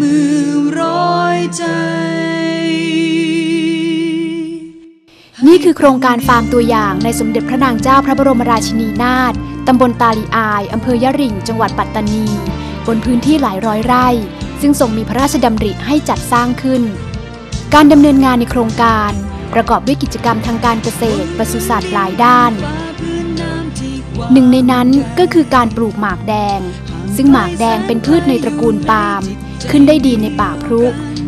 มือร้อยใจ นี่คือโครงการฟาร์มตัวอย่างในสมเด็จพระนางเจ้าพระบรมราชินีนาถตำบลตาลีอายอำเภอยะริง จังหวัดปัตตานี บนพื้นที่หลายร้อยไร่ ซึ่งทรงมีพระราชดำริให้จัดสร้างขึ้น การดำเนินงานในโครงการ ประกอบด้วยกิจกรรมทางการเกษตรปศุสัตว์หลายด้าน หนึ่งในนั้นก็คือการปลูกหมากแดง ซึ่งหมากแดงเป็นพืชในตระกูลปาล์ม ขึ้นได้ดีในป่าพรุ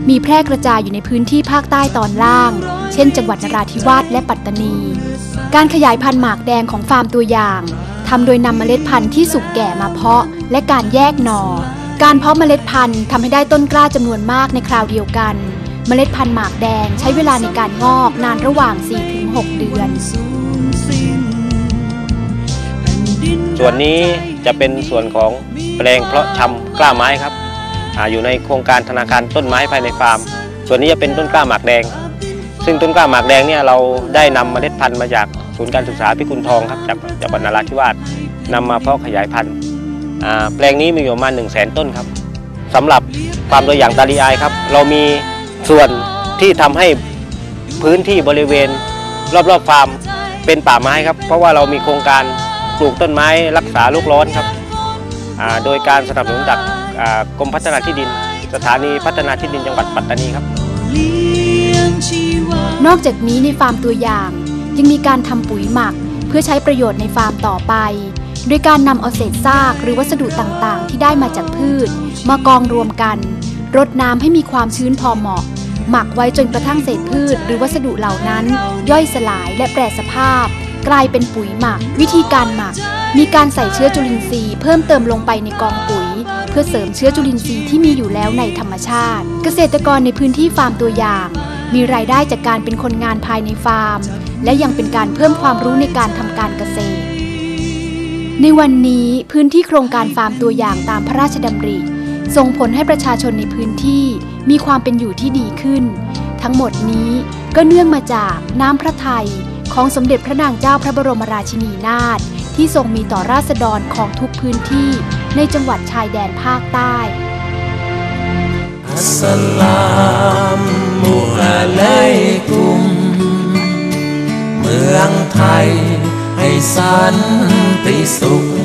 มีแพร่กระจายอยู่ในพื้นที่ภาคใต้ตอนล่าง เช่น จังหวัดนราธิวาสและปัตตานี การขยายพันธุ์หมากแดงของฟาร์มตัวอย่างทำโดยนำเมล็ดพันธุ์ที่สุกแก่มาเพาะ และการแยกหน่อ การเพาะเมล็ดพันธุ์ทำให้ได้ต้นกล้าจำนวนมากในคราวเดียวกัน เมล็ดพันธุ์หมากแดงใช้เวลาในการงอกนานระหว่าง 4-6 เดือน ส่วนนี้จะเป็นส่วนของแปลงเพาะชำกล้าไม้ครับ อยู่ในโครงการธนาคารต้นไม้ภายในฟาร์ม ส่วนนี้จะเป็นต้นกล้าหมากแดง ซึ่งต้นกล้าหมากแดงเนี่ยเราได้นำเมล็ดพันธุ์มาจากศูนย์การศึกษาพิกุลทองครับจากจังหวัดนราธิวาสนำมาเพาะขยายพันธุ์แปลงนี้มีอยู่ประมาณ 1 0 0 0 0แต้นครับสำหรับฟาร์มตัวอย่างตาลีไอครับ เรามีส่วนที่ทำให้พื้นที่บริเวณ รอบๆฟาร์มเป็นป่าไม้ครับ เพราะว่าเรามีโครงการปลูกต้นไม้รักษาโลกร้อนครับโดยการสนับสนุนจาก กรมพัฒนาที่ดิน สถานีพัฒนาที่ดินจังหวัดปัตตานีครับ นอกจากนี้ในฟาร์มตัวอย่างยังมีการทำปุ๋ยหมักเพื่อใช้ประโยชน์ในฟาร์มต่อไป โดยการนำเอาเศษซากหรือวัสดุต่างๆ ที่ได้มาจากพืช มากองรวมกันรดน้ำให้มีความชื้นพอเหมาะ หมักไว้จนกระทั่งเศษพืช หรือวัสดุเหล่านั้น ย่อยสลายและแปรสภาพ กลายเป็นปุ๋ยหมัก วิธีการหมัก มีการใส่เชื้อจุลินทรีย์เพิ่มเติมลงไปในกองปุ๋ยเพื่อเสริมเชื้อจุลินทรีย์ที่มีอยู่แล้วในธรรมชาติ เกษตรกรในพื้นที่ฟาร์มตัวอย่าง มีรายได้จากการเป็นคนงานภายในฟาร์ม และยังเป็นการเพิ่มความรู้ในการทำการเกษตร ในวันนี้พื้นที่โครงการฟาร์มตัวอย่างตามพระราชดำริ ส่งผลให้ประชาชนในพื้นที่มีความเป็นอยู่ที่ดีขึ้น ทั้งหมดนี้ก็เนื่องมาจากน้ำพระทัยของสมเด็จพระนางเจ้าพระบรมราชินีนาถที่ทรงมีต่อราษฎรของทุกพื้นที่ ในจังหวัดชายแดนภาคใต้ Assalamu alaikum เมืองไทยให้สันติสุข